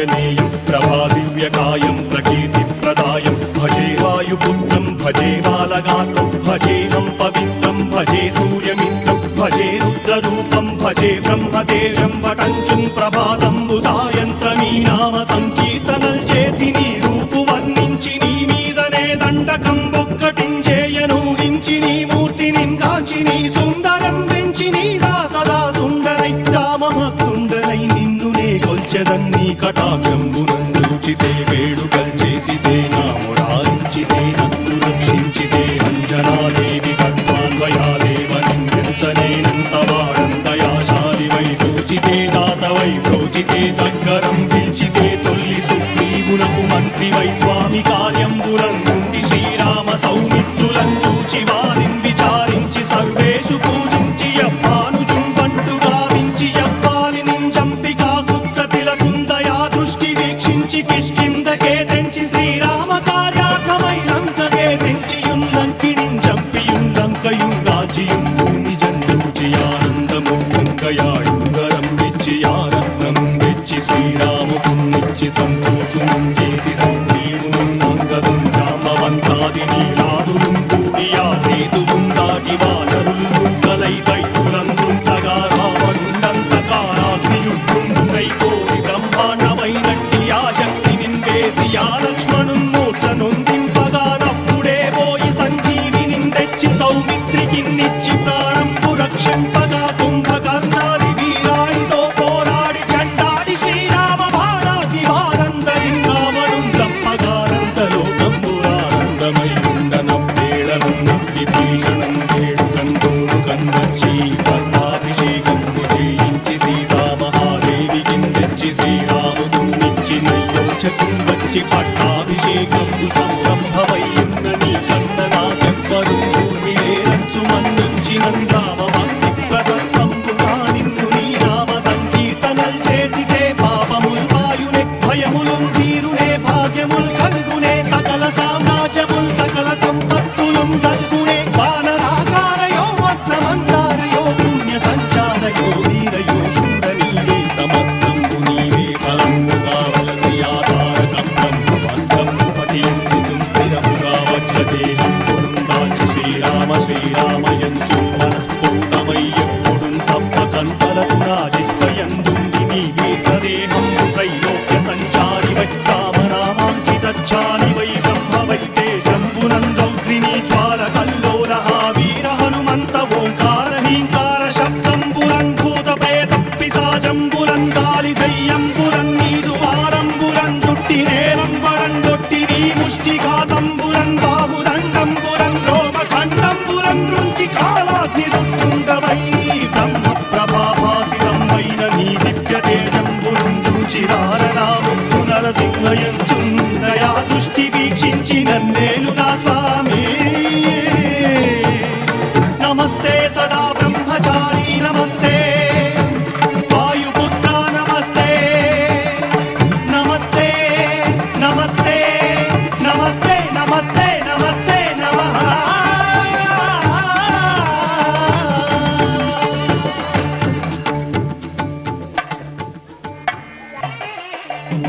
पूजनीयं प्रभादिव्यकायं प्रकीर्तिप्रदायं भजे वायुपुत्रं भजे बालगात्रं भजेऽहं पवित्रं भजे सूर्यमित्रं भजे रुद्ररूपं भजे ब्रह्मदेवं वटञ्चुं ప్రభాతం సాయంత్ర మీ నామ సంకీర్తనల్ చేసి నీ రూపు వర్ణించి నీ మీదనే దండకంబ నాట్యంబునందుచితే వేడుకల్ చేసితే నా మురారించితే నన్ను రక్షించితే అంజనాదేవి కట్వాన్వయాదేవనంత వాడంతయాశాలి వై పూజితే దాత వై ప్రోచితే దగ్గరం పిలిచితే తొల్లి సుగ్రీవునకు మంత్రి వై స్వామి కార్యంబులం నుండి శ్రీరామ సౌమిత్ర శ్రీరాముకున్నిచ్చి సంతోషం చేసి సుగ్రీవునున్నందరుం రామవంతాది నీలాదురుం కూడియా సేతువుందాగి వానరుల్లుం కలై దైతులందుం సగా రామనున్నంత కారాగ్నియుద్ధుం దురై కోరి బ్రహ్మాండమైనట్టి ఆ శక్తి నిందేసి ఆన శ్రీరామ శ్రీరామయం చూడ పొంతమయ్యప్పుడు తప్ప కంతలకు రాజ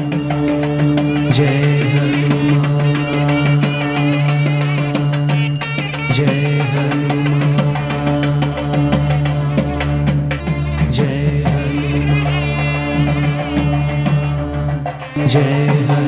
Jai Hanuman Jai Hanuman